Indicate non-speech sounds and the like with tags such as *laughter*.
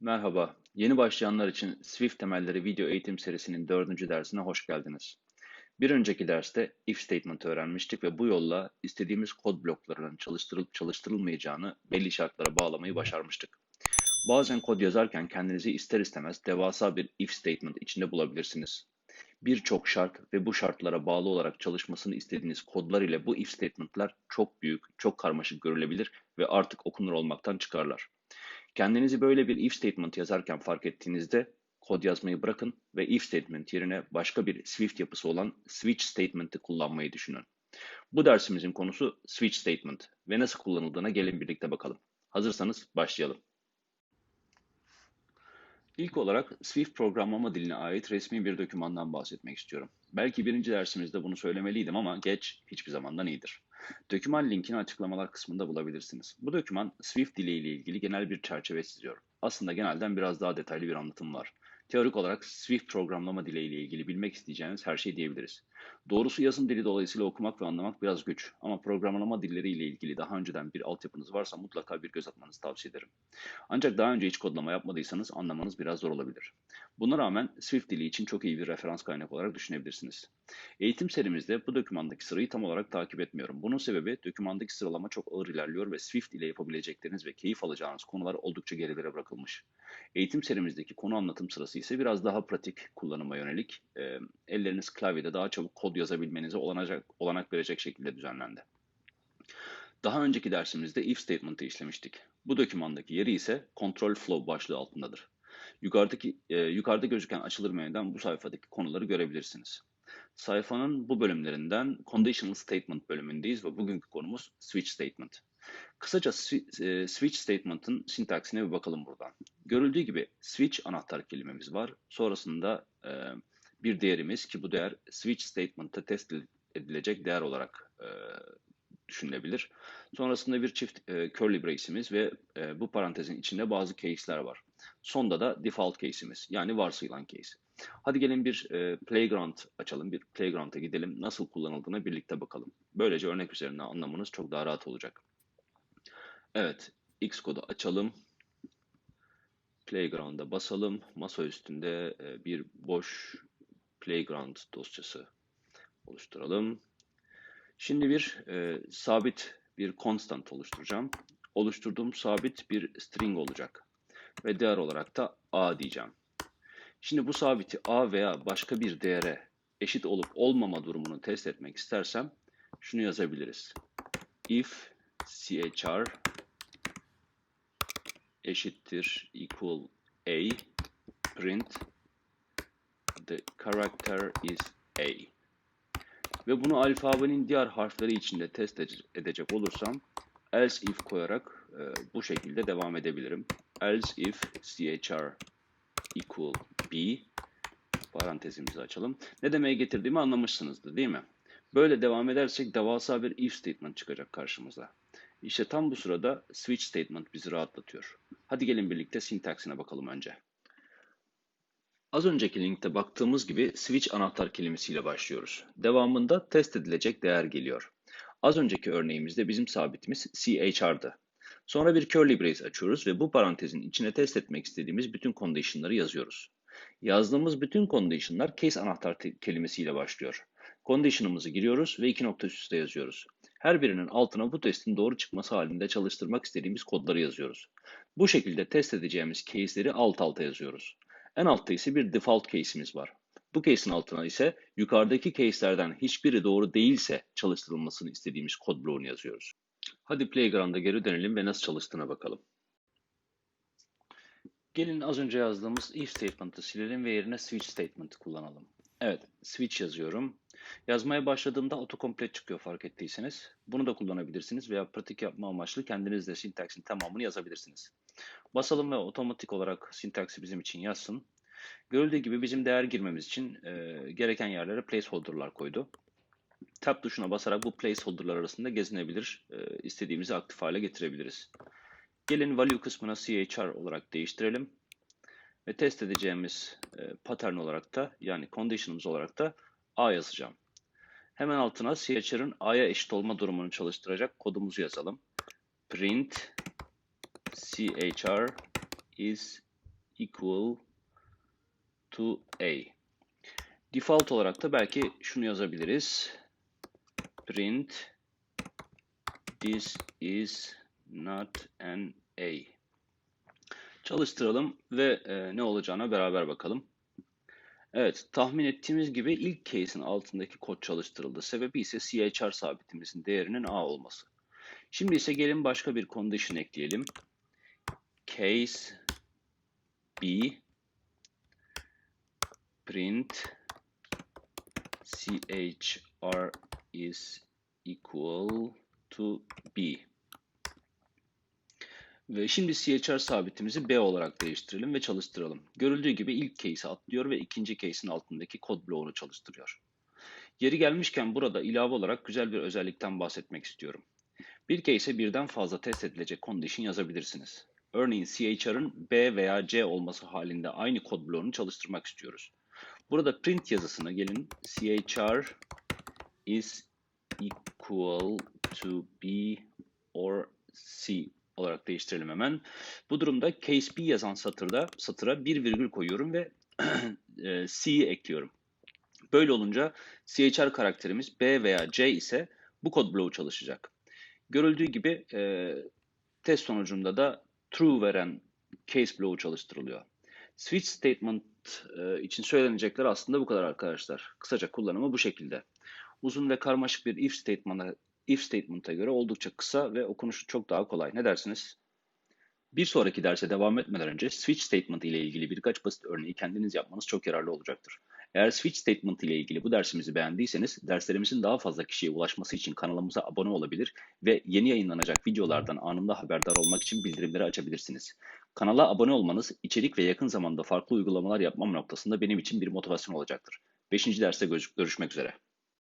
Merhaba, yeni başlayanlar için Swift temelleri video eğitim serisinin dördüncü dersine hoş geldiniz. Bir önceki derste if statement öğrenmiştik ve bu yolla istediğimiz kod bloklarının çalıştırılıp çalıştırılmayacağını belli şartlara bağlamayı başarmıştık. Bazen kod yazarken kendinizi ister istemez devasa bir if statement içinde bulabilirsiniz. Birçok şart ve bu şartlara bağlı olarak çalışmasını istediğiniz kodlar ile bu if statement'lar çok büyük, çok karmaşık görülebilir ve artık okunur olmaktan çıkarlar. Kendinizi böyle bir if statement yazarken fark ettiğinizde kod yazmayı bırakın ve if statement yerine başka bir Swift yapısı olan switch statement'ı kullanmayı düşünün. Bu dersimizin konusu switch statement ve nasıl kullanıldığına gelin birlikte bakalım. Hazırsanız başlayalım. İlk olarak Swift programlama diline ait resmi bir dokümandan bahsetmek istiyorum. Belki birinci dersimizde bunu söylemeliydim ama geç hiçbir zamandan iyidir. Doküman linkini açıklamalar kısmında bulabilirsiniz. Bu doküman Swift dili ile ilgili genel bir çerçeve çiziyor. Aslında genelden biraz daha detaylı bir anlatım var. Teorik olarak Swift programlama dili ile ilgili bilmek isteyeceğiniz her şey diyebiliriz. Doğrusu yazım dili dolayısıyla okumak ve anlamak biraz güç ama programlama dilleri ile ilgili daha önceden bir altyapınız varsa mutlaka bir göz atmanızı tavsiye ederim. Ancak daha önce hiç kodlama yapmadıysanız anlamanız biraz zor olabilir. Buna rağmen Swift dili için çok iyi bir referans kaynak olarak düşünebilirsiniz. Eğitim serimizde bu dokümandaki sırayı tam olarak takip etmiyorum. Bunun sebebi dokümandaki sıralama çok ağır ilerliyor ve Swift ile yapabilecekleriniz ve keyif alacağınız konular oldukça gerilere bırakılmış. Eğitim serimizdeki konu anlatım sırası ise biraz daha pratik kullanıma yönelik, e, elleriniz klavyede daha çabuk kod yazabilmenize olanak, olanak verecek şekilde düzenlendi. Daha önceki dersimizde if statement'ı işlemiştik. Bu dokümandaki yeri ise control flow başlığı altındadır. Yukarıdaki e, yukarıda gözüken açılır menüden bu sayfadaki konuları görebilirsiniz. Sayfanın bu bölümlerinden conditional statement bölümündeyiz ve bugünkü konumuz switch statement. Kısaca e, switch statement'ın sintaksine bir bakalım buradan. Görüldüğü gibi switch anahtar kelimemiz var. Sonrasında e, bir değerimiz ki bu değer switch statement'ta test edilecek değer olarak e, düşünülebilir. Sonrasında bir çift e, curly brace'imiz ve e, bu parantezin içinde bazı case'ler var. Sonda da default case'imiz yani varsayılan case. Hadi gelin bir e, playground açalım, bir playground'a gidelim. Nasıl kullanıldığına birlikte bakalım. Böylece örnek üzerinden anlamanız çok daha rahat olacak. Evet, Xcode'u açalım. Playground'a basalım. Masa üstünde e, bir boş playground dosyası oluşturalım. Şimdi bir e, sabit bir constant oluşturacağım. Oluşturduğum sabit bir string olacak. Ve değer olarak da a diyeceğim. Şimdi bu sabiti a veya başka bir değere eşit olup olmama durumunu test etmek istersem şunu yazabiliriz. If chr eşittir equal a print the character is a ve bunu alfabenin diğer harfleri içinde test edecek olursam else if koyarak e, bu şekilde devam edebilirim. else if chr equal b parantezimizi açalım. Ne demeye getirdiğimi anlamışsınızdır değil mi? Böyle devam edersek devasa bir if statement çıkacak karşımıza. İşte tam bu sırada switch statement bizi rahatlatıyor. Hadi gelin birlikte sintaksine bakalım önce. Az önceki linkte baktığımız gibi switch anahtar kelimesiyle başlıyoruz. Devamında test edilecek değer geliyor. Az önceki örneğimizde bizim sabitimiz chr'dı. Sonra bir curly brace açıyoruz ve bu parantezin içine test etmek istediğimiz bütün condition'ları yazıyoruz. Yazdığımız bütün condition'lar case anahtar kelimesiyle başlıyor. Condition'ımızı giriyoruz ve iki nokta üst üste yazıyoruz. Her birinin altına bu testin doğru çıkması halinde çalıştırmak istediğimiz kodları yazıyoruz. Bu şekilde test edeceğimiz case'leri alt alta yazıyoruz. En altta ise bir default case'imiz var. Bu case'in altına ise yukarıdaki case'lerden hiçbiri doğru değilse çalıştırılmasını istediğimiz kod bloğunu yazıyoruz. Hadi Playground'a geri dönelim ve nasıl çalıştığına bakalım. Gelin az önce yazdığımız if statement'ı silelim ve yerine switch statement'ı kullanalım. Evet, switch yazıyorum. Yazmaya başladığımda autocomplete çıkıyor fark ettiyseniz. Bunu da kullanabilirsiniz veya pratik yapma amaçlı kendiniz de sintaksin tamamını yazabilirsiniz. Basalım ve otomatik olarak sintaksi bizim için yazsın. Görüldüğü gibi bizim değer girmemiz için e, gereken yerlere placeholder'lar koydu. Tab tuşuna basarak bu placeholder'lar arasında gezinebilir, e, istediğimizi aktif hale getirebiliriz. Gelin value kısmına chr olarak değiştirelim. Ve test edeceğimiz e, pattern olarak da yani condition'ımız olarak da a yazacağım. Hemen altına chr'ın a'ya eşit olma durumunu çalıştıracak kodumuzu yazalım. Print chr is equal to A. Default olarak da belki şunu yazabiliriz. Print this is not an A. Çalıştıralım ve e, ne olacağına beraber bakalım. Evet, tahmin ettiğimiz gibi ilk case'in altındaki kod çalıştırıldı. Sebebi ise CHR sabitimizin değerinin A olması. Şimdi ise gelin başka bir condition ekleyelim. Case B print CHR is equal to B. Ve şimdi CHR sabitimizi B olarak değiştirelim ve çalıştıralım. Görüldüğü gibi ilk case'i atlıyor ve ikinci case'in altındaki kod bloğunu çalıştırıyor. Yeri gelmişken burada ilave olarak güzel bir özellikten bahsetmek istiyorum. Bir case'e birden fazla test edilecek condition yazabilirsiniz. Örneğin CHR'ın B veya C olması halinde aynı kod bloğunu çalıştırmak istiyoruz. Burada print yazısına gelin CHR is equal to B or C olarak değiştirelim hemen. Bu durumda case B yazan satırda satıra bir virgül koyuyorum ve *clears throat* e, C'yi ekliyorum. Böyle olunca CHR karakterimiz B veya C ise bu kod bloğu çalışacak. Görüldüğü gibi e, test sonucunda da true veren case bloğu çalıştırılıyor. Switch statement e, için söylenecekler aslında bu kadar arkadaşlar. Kısaca kullanımı bu şekilde. Uzun ve karmaşık bir if statement'a if statement'a göre oldukça kısa ve okunuşu çok daha kolay. Ne dersiniz? Bir sonraki derse devam etmeden önce switch statement ile ilgili birkaç basit örneği kendiniz yapmanız çok yararlı olacaktır. Eğer switch statement ile ilgili bu dersimizi beğendiyseniz derslerimizin daha fazla kişiye ulaşması için kanalımıza abone olabilir ve yeni yayınlanacak videolardan anında haberdar olmak için bildirimleri açabilirsiniz. Kanala abone olmanız içerik ve yakın zamanda farklı uygulamalar yapmam noktasında benim için bir motivasyon olacaktır. 5. derste görüşmek üzere.